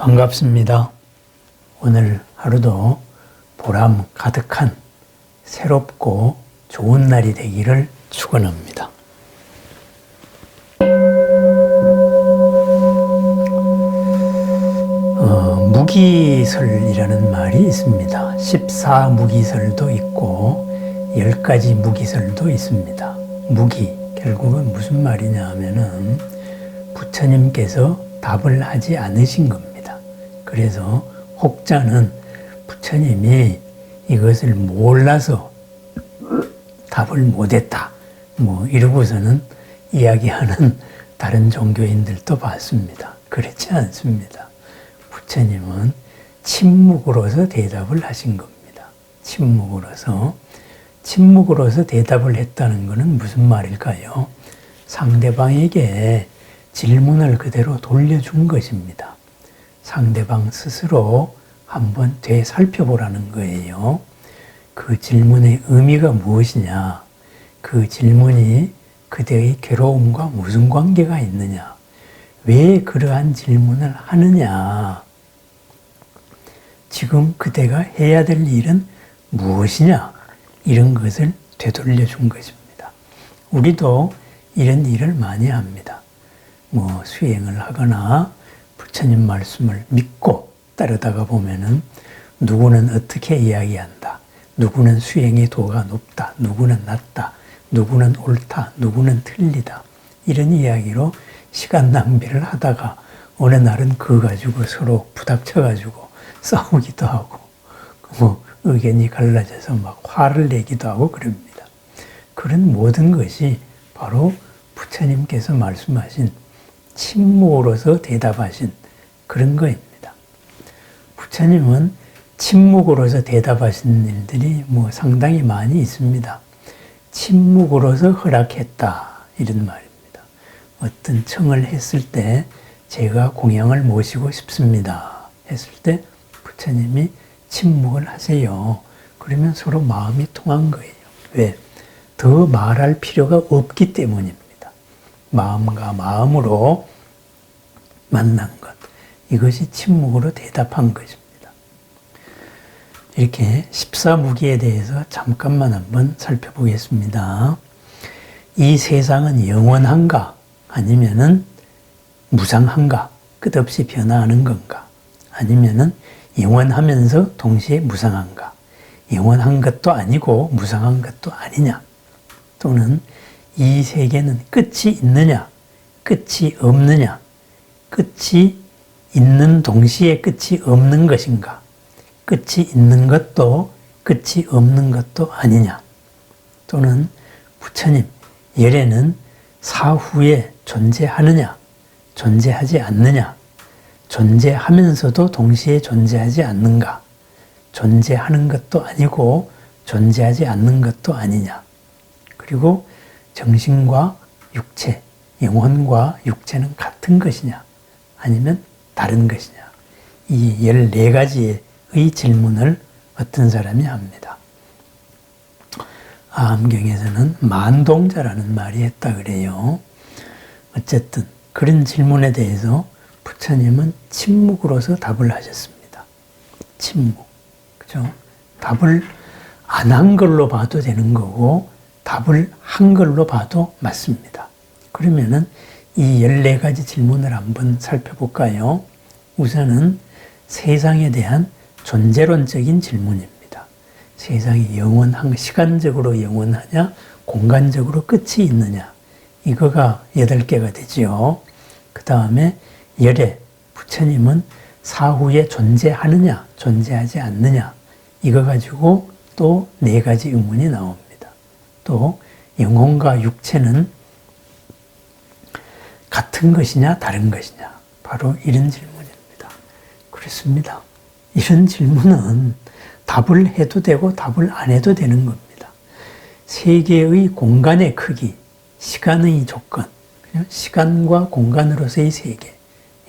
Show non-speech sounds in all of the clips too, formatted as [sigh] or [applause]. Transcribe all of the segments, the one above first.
반갑습니다. 오늘 하루도 보람 가득한 새롭고 좋은 날이 되기를 축원합니다. 어, 무기설이라는 말이 있습니다. 14무기설도 있고 10가지 무기설도 있습니다. 무기, 결국은 무슨 말이냐 하면은 부처님께서 답을 하지 않으신 겁니다. 그래서 혹자는 부처님이 이것을 몰라서 답을 못했다. 뭐 이러고서는 이야기하는 다른 종교인들도 봤습니다. 그렇지 않습니다. 부처님은 침묵으로서 대답을 하신 겁니다. 침묵으로서. 침묵으로서 대답을 했다는 것은 무슨 말일까요? 상대방에게 질문을 그대로 돌려준 것입니다. 상대방 스스로 한번 되살펴보라는 거예요. 그 질문의 의미가 무엇이냐? 그 질문이 그대의 괴로움과 무슨 관계가 있느냐? 왜 그러한 질문을 하느냐? 지금 그대가 해야 될 일은 무엇이냐? 이런 것을 되돌려 준 것입니다. 우리도 이런 일을 많이 합니다. 뭐 수행을 하거나 부처님 말씀을 믿고 따르다가 보면은 누구는 어떻게 이야기한다. 누구는 수행의 도가 높다. 누구는 낮다. 누구는 옳다. 누구는 틀리다. 이런 이야기로 시간 낭비를 하다가 어느 날은 그 가지고 서로 부닥쳐 가지고 [laughs] 싸우기도 하고 뭐 의견이 갈라져서 막 화를 내기도 하고 그럽니다. 그런 모든 것이 바로 부처님께서 말씀하신 침묵으로서 대답하신 그런 거입니다. 부처님은 침묵으로서 대답하신 일들이 뭐 상당히 많이 있습니다. 침묵으로서 허락했다. 이런 말입니다. 어떤 청을 했을 때 제가 공양을 모시고 싶습니다. 했을 때 부처님이 침묵을 하세요. 그러면 서로 마음이 통한 거예요. 왜? 더 말할 필요가 없기 때문입니다. 마음과 마음으로 만난 것. 이것이 침묵으로 대답한 것입니다. 이렇게 14무기에 대해서 잠깐만 한번 살펴보겠습니다. 이 세상은 영원한가? 아니면은 무상한가? 끝없이 변화하는 건가? 아니면은 영원하면서 동시에 무상한가? 영원한 것도 아니고 무상한 것도 아니냐? 또는 이 세계는 끝이 있느냐? 끝이 없느냐? 끝이 있는 동시에 끝이 없는 것인가? 끝이 있는 것도 끝이 없는 것도 아니냐? 또는 부처님, 열애는 사후에 존재하느냐? 존재하지 않느냐? 존재하면서도 동시에 존재하지 않는가? 존재하는 것도 아니고 존재하지 않는 것도 아니냐? 그리고 정신과 육체, 영혼과 육체는 같은 것이냐? 아니면 다른 것이냐? 이 14가지의 질문을 어떤 사람이 합니다. 암경에서는 만동자라는 말이 했다 그래요. 어쨌든 그런 질문에 대해서 부처님은 침묵으로서 답을 하셨습니다. 침묵. 그죠? 답을 안 한 걸로 봐도 되는 거고, 답을 한 걸로 봐도 맞습니다. 그러면은 이 14가지 질문을 한번 살펴볼까요? 우선은 세상에 대한 존재론적인 질문입니다. 세상이 영원한, 시간적으로 영원하냐, 공간적으로 끝이 있느냐. 이거가 8개가 되지요. 그 다음에 열애, 부처님은 사후에 존재하느냐, 존재하지 않느냐, 이거 가지고 또 네 가지 의문이 나옵니다. 또 영혼과 육체는 같은 것이냐, 다른 것이냐, 바로 이런 질문입니다. 그렇습니다. 이런 질문은 답을 해도 되고 답을 안 해도 되는 겁니다. 세계의 공간의 크기, 시간의 조건, 시간과 공간으로서의 세계,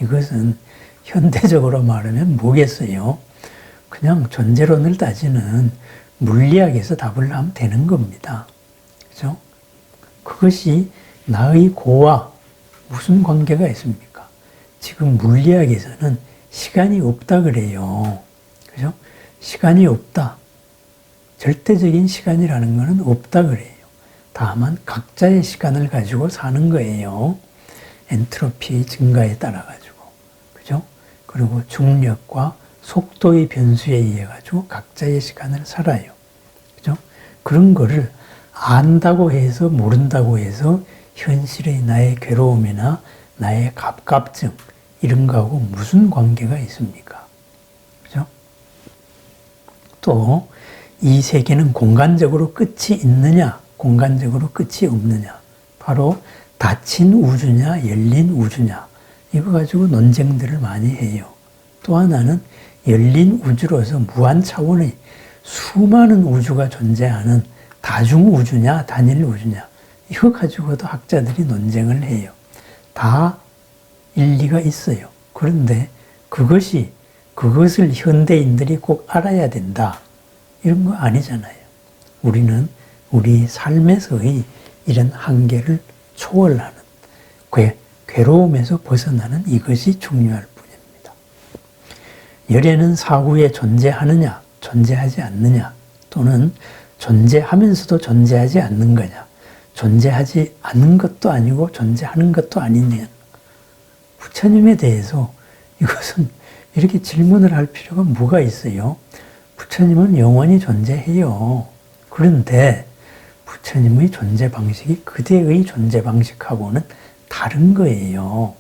이것은 현대적으로 말하면 뭐겠어요? 그냥 존재론을 따지는 물리학에서 답을 하면 되는 겁니다. 그죠? 그것이 나의 고와 무슨 관계가 있습니까? 지금 물리학에서는 시간이 없다 그래요. 그죠? 시간이 없다. 절대적인 시간이라는 것은 없다 그래요. 다만 각자의 시간을 가지고 사는 거예요. 엔트로피 증가에 따라 가지고. 그죠? 그리고 중력과 속도의 변수에 의해 가지고 각자의 시간을 살아요. 그죠? 그런 거를 안다고 해서 모른다고 해서 현실의 나의 괴로움이나 나의 갑갑증 이런 거하고 무슨 관계가 있습니까? 그죠? 또 이 세계는 공간적으로 끝이 있느냐, 공간적으로 끝이 없느냐. 바로 닫힌 우주냐, 열린 우주냐. 이거 가지고 논쟁들을 많이 해요. 또 하나는 열린 우주로서 무한 차원의 수많은 우주가 존재하는 다중 우주냐, 단일 우주냐. 이거 가지고도 학자들이 논쟁을 해요. 다 일리가 있어요. 그런데 그것이 그것을 현대인들이 꼭 알아야 된다. 이런 거 아니잖아요. 우리는 우리 삶에서의 이런 한계를 초월하는 괴, 괴로움에서 벗어나는 이것이 중요할 뿐입니다. 열애는 사후에 존재하느냐, 존재하지 않느냐, 또는 존재하면서도 존재하지 않는 거냐, 존재하지 않는 것도 아니고 존재하는 것도 아니냐. 부처님에 대해서 이것은 이렇게 질문을 할 필요가 뭐가 있어요? 부처님은 영원히 존재해요. 그런데 부처님의 존재 방식이 그대의 존재 방식하고는 다른 거예요.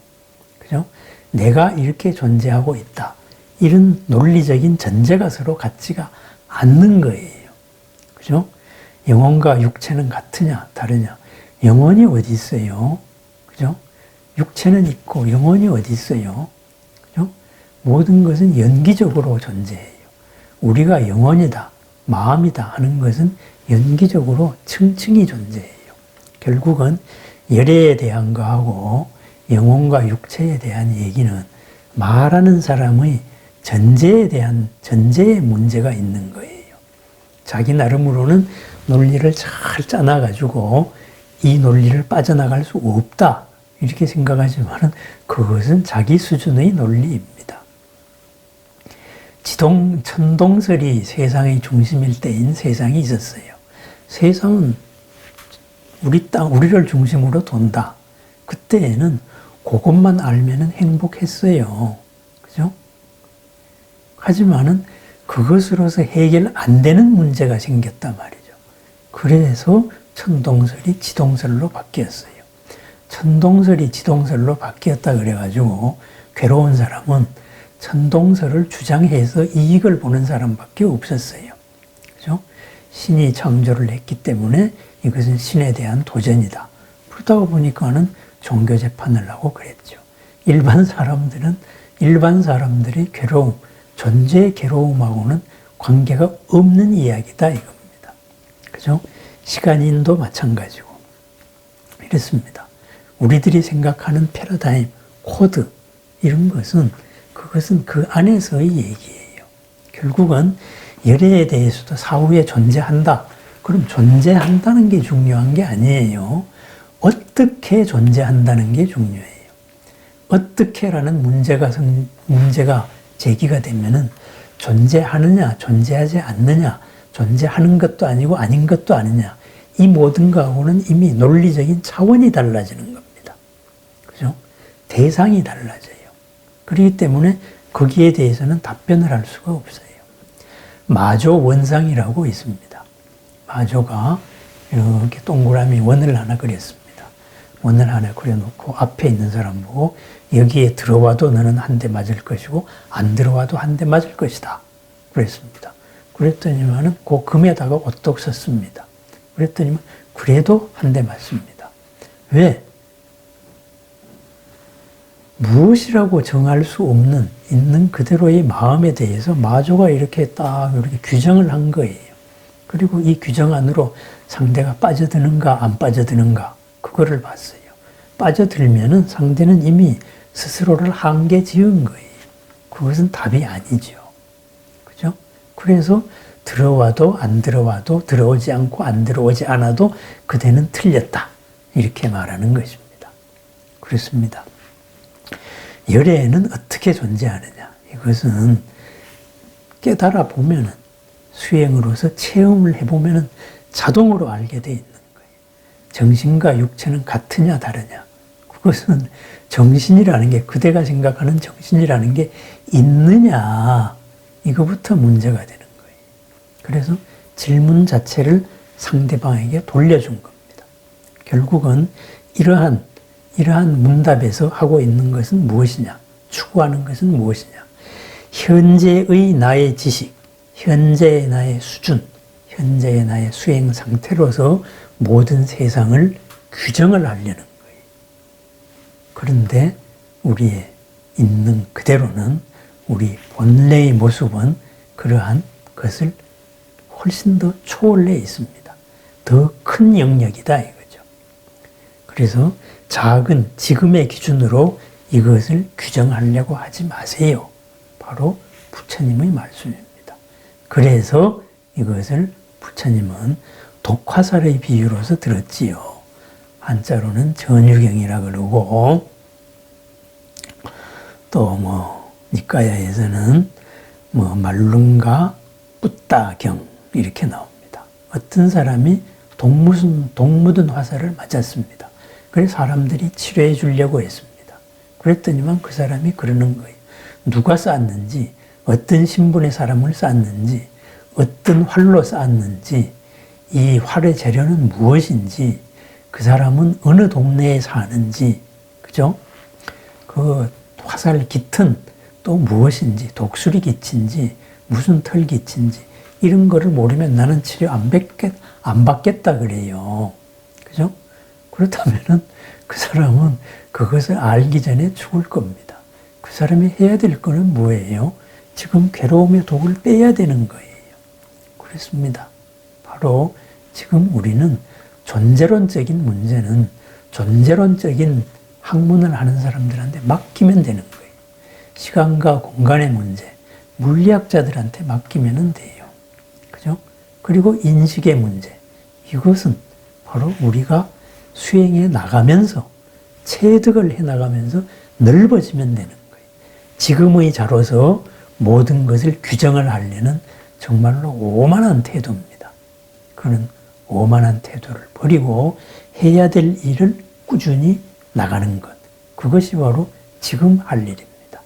그죠? 내가 이렇게 존재하고 있다. 이런 논리적인 전제가 서로 같지가 않는 거예요. 그죠? 영혼과 육체는 같으냐, 다르냐. 영혼이 어디 있어요? 그죠? 육체는 있고 영혼이 어디 있어요? 그죠? 모든 것은 연기적으로 존재해요. 우리가 영혼이다, 마음이다 하는 것은 연기적으로 층층이 존재해요. 결국은 열애에 대한 거하고 영혼과 육체에 대한 얘기는 말하는 사람의 전제에 대한 전제의 문제가 있는 거예요. 자기 나름으로는 논리를 잘 짜놔가지고 이 논리를 빠져나갈 수 없다. 이렇게 생각하지만 그것은 자기 수준의 논리입니다. 지동, 천동설이 세상의 중심일 때인 세상이 있었어요. 세상은 우리 땅, 우리를 중심으로 돈다. 그때에는 그것만 알면 행복했어요. 그죠? 하지만은 그것으로서 해결 안 되는 문제가 생겼단 말이죠. 그래서 천동설이 지동설로 바뀌었어요. 천동설이 지동설로 바뀌었다 그래가지고 괴로운 사람은 천동설을 주장해서 이익을 보는 사람밖에 없었어요. 그죠? 신이 창조를 했기 때문에 이것은 신에 대한 도전이다. 그러다가 보니까는 종교 재판을 하고 그랬죠. 일반 사람들은 일반 사람들의 괴로움, 존재의 괴로움하고는 관계가 없는 이야기다 이겁니다. 그죠? 시간인도 마찬가지고 이렇습니다. 우리들이 생각하는 패러다임, 코드 이런 것은 그것은 그 안에서의 얘기예요. 결국은 열애에 대해서도 사후에 존재한다. 그럼 존재한다는 게 중요한 게 아니에요. 어떻게 존재한다는 게 중요해요. 어떻게라는 문제가 문제가 제기가 되면은 존재하느냐, 존재하지 않느냐, 존재하는 것도 아니고 아닌 것도 아니냐. 이 모든 거하고는 이미 논리적인 차원이 달라지는 겁니다. 대상이 달라져요. 그렇기 때문에 거기에 대해서는 답변을 할 수가 없어요. 마조 원상이라고 있습니다. 마조가 이렇게 동그라미 원을 하나 그렸습니다. 원을 하나 그려놓고 앞에 있는 사람 보고 여기에 들어와도 너는 한 대 맞을 것이고 안 들어와도 한 대 맞을 것이다. 그랬습니다. 그랬더니만은 그 금에다가 어떡 썼습니다. 그랬더니 그래도 한 대 맞습니다. 왜? 무엇이라고 정할 수 없는 있는 그대로의 마음에 대해서 마조가 이렇게 딱 이렇게 규정을 한 거예요. 그리고 이 규정 안으로 상대가 빠져드는가 안 빠져드는가 그거를 봤어요. 빠져들면은 상대는 이미 스스로를 한계 지은 거예요. 그것은 답이 아니죠. 그죠? 그래서 들어와도 안 들어와도 들어오지 않고 안 들어오지 않아도 그대는 틀렸다. 이렇게 말하는 것입니다. 그렇습니다. 열애는 어떻게 존재하느냐? 이것은 깨달아 보면은 수행으로서 체험을 해보면은 자동으로 알게 돼 있는 거예요. 정신과 육체는 같으냐 다르냐. 그것은 정신이라는 게 그대가 생각하는 정신이라는 게 있느냐 이거부터 문제가 되는 거예요. 그래서 질문 자체를 상대방에게 돌려준 겁니다. 결국은 이러한 이러한 문답에서 하고 있는 것은 무엇이냐? 추구하는 것은 무엇이냐? 현재의 나의 지식, 현재의 나의 수준, 현재의 나의 수행 상태로서 모든 세상을 규정을 하려는 거예요. 그런데 우리의 있는 그대로는 우리 본래의 모습은 그러한 것을 훨씬 더 초월해 있습니다. 더 큰 영역이다 이거죠. 그래서 작은 지금의 기준으로 이것을 규정하려고 하지 마세요. 바로 부처님의 말씀입니다. 그래서 이것을 부처님은 독화살의 비유로서 들었지요. 한자로는 전유경이라 그러고 또 뭐 니까야에서는 뭐 말lun가 뿌따경 이렇게 나옵니다. 어떤 사람이 동무슨 동무든 화살을 맞았습니다. 그래서 사람들이 치료해 주려고 했습니다. 그랬더니만 그 사람이 그러는 거예요. 누가 쐈는지, 어떤 신분의 사람을 쐈는지, 어떤 활로 쐈는지, 이 활의 재료는 무엇인지, 그 사람은 어느 동네에 사는지, 그죠? 그 화살 깃은 또 무엇인지, 독수리 깃인지, 무슨 털 깃인지, 이런 거를 모르면 나는 치료 안 받겠, 안 받겠다 그래요. 그죠? 그렇다면은 그 사람은 그것을 알기 전에 죽을 겁니다. 그 사람이 해야 될 거는 뭐예요? 지금 괴로움의 독을 빼야 되는 거예요. 그렇습니다. 바로 지금 우리는 존재론적인 문제는 존재론적인 학문을 하는 사람들한테 맡기면 되는 거예요. 시간과 공간의 문제, 물리학자들한테 맡기면 돼요. 그죠? 그리고 인식의 문제. 이것은 바로 우리가 수행해 나가면서 체득을 해 나가면서 넓어지면 되는 거예요. 지금의 자로서 모든 것을 규정을 하려는 정말로 오만한 태도입니다. 그는 오만한 태도를 버리고 해야 될 일을 꾸준히 나가는 것. 그것이 바로 지금 할 일입니다.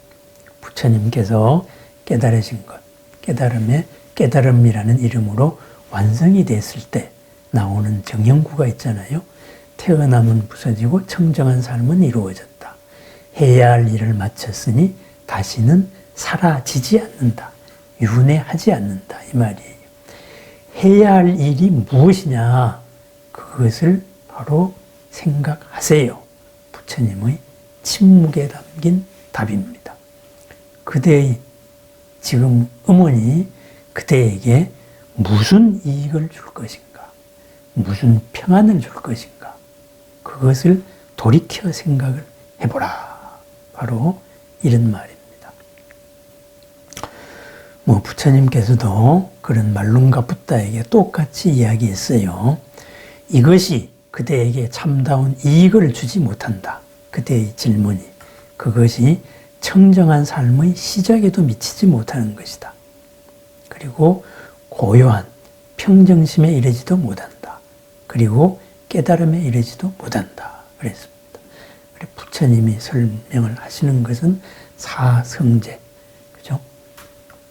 부처님께서 깨달으신 것, 깨달음의 깨달음이라는 이름으로 완성이 됐을 때 나오는 정형구가 있잖아요. 태어남은 부서지고 청정한 삶은 이루어졌다. 해야 할 일을 마쳤으니 다시는 사라지지 않는다. 윤회하지 않는다. 이 말이에요. 해야 할 일이 무엇이냐? 그것을 바로 생각하세요. 부처님의 침묵에 담긴 답입니다. 그대의 지금 어머니 그대에게 무슨 이익을 줄 것인가? 무슨 평안을 줄 것인가? 그것을 돌이켜 생각을 해보라. 바로 이런 말입니다. 뭐 부처님께서도 그런 말룬가 붓다에게 똑같이 이야기했어요. 이것이 그대에게 참다운 이익을 주지 못한다. 그대의 질문이. 그것이 청정한 삶의 시작에도 미치지 못하는 것이다. 그리고 고요한 평정심에 이르지도 못한다. 그리고 깨달음에 이르지도 못한다. 그랬습니다. 부처님이 설명을 하시는 것은 사성제, 그죠?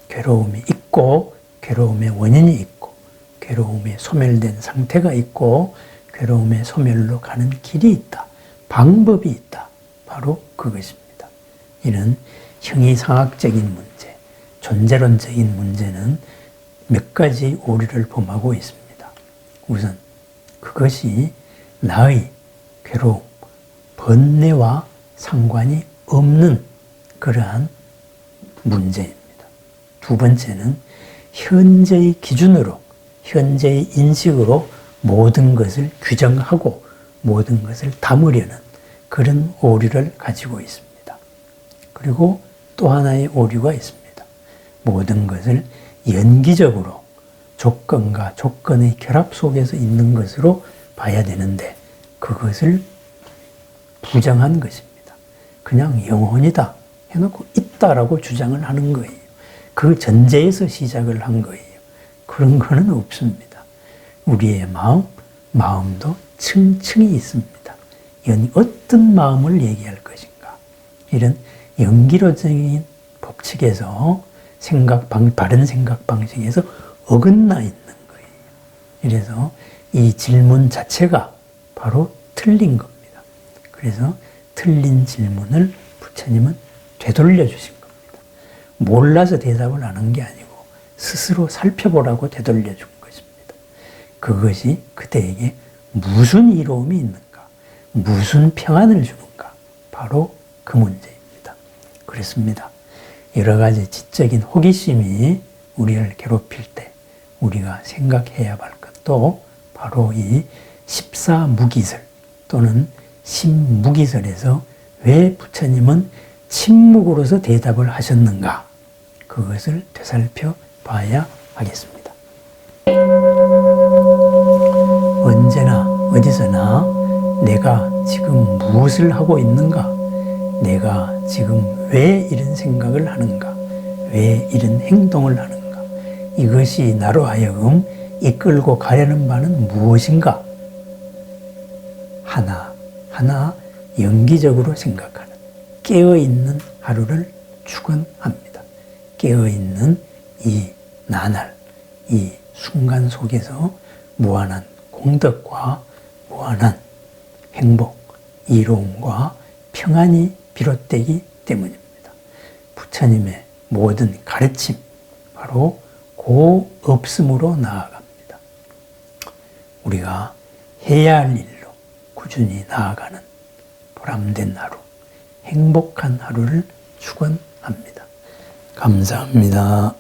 괴로움이 있고, 괴로움의 원인이 있고, 괴로움에 소멸된 상태가 있고, 괴로움의 소멸로 가는 길이 있다. 방법이 있다. 바로 그것입니다. 이는 형이상학적인 문제, 존재론적인 문제는 몇 가지 오류를 범하고 있습니다. 우선 그것이 나의 괴로움, 번뇌와 상관이 없는 그러한 문제입니다. 두 번째는 현재의 기준으로, 현재의 인식으로 모든 것을 규정하고 모든 것을 담으려는 그런 오류를 가지고 있습니다. 그리고 또 하나의 오류가 있습니다. 모든 것을 연기적으로 조건과 조건의 결합 속에서 있는 것으로 봐야 되는데 그것을 부정한 것입니다. 그냥 영혼이다 해놓고 있다. 없다라고 주장을 하는 거예요. 그 전제에서 시작을 한 거예요. 그런 거는 없습니다. 우리의 마음, 마음도 층층이 있습니다. 연 어떤 마음을 얘기할 것인가. 이런 연기로적인 법칙에서 생각 방, 바른 생각 방식에서 어긋나 있는 거예요. 그래서 이 질문 자체가 바로 틀린 겁니다. 그래서 틀린 질문을 부처님은 되돌려 주신 겁니다. 몰라서 대답을 하는 게 아니고 스스로 살펴보라고 되돌려 준 것입니다. 그것이 그대에게 무슨 이로움이 있는가, 무슨 평안을 주는가, 바로 그 문제입니다. 그렇습니다. 여러 가지 지적인 호기심이 우리를 괴롭힐 때 우리가 생각해야 할 것도 바로 이 십사무기설 또는 신무기설에서 왜 부처님은 침묵으로서 대답을 하셨는가? 그것을 되살펴 봐야 하겠습니다. 언제나 어디서나 내가 지금 무엇을 하고 있는가? 내가 지금 왜 이런 생각을 하는가? 왜 이런 행동을 하는가 이것이 나로 하여금 이끌고 가려는 바는 무엇인가 하나 하나 연기적으로 생각하는 깨어있는 하루를 축원합니다. 깨어있는 이 나날, 이 순간 속에서 무한한 공덕과 무한한 행복, 이로움과 평안이 비롯되기 때문입니다. 부처님의 모든 가르침, 바로 고 없음으로 나아갑니다. 우리가 해야 할 일로 꾸준히 나아가는 보람된 하루, 행복한 하루를 축원합니다. 감사합니다.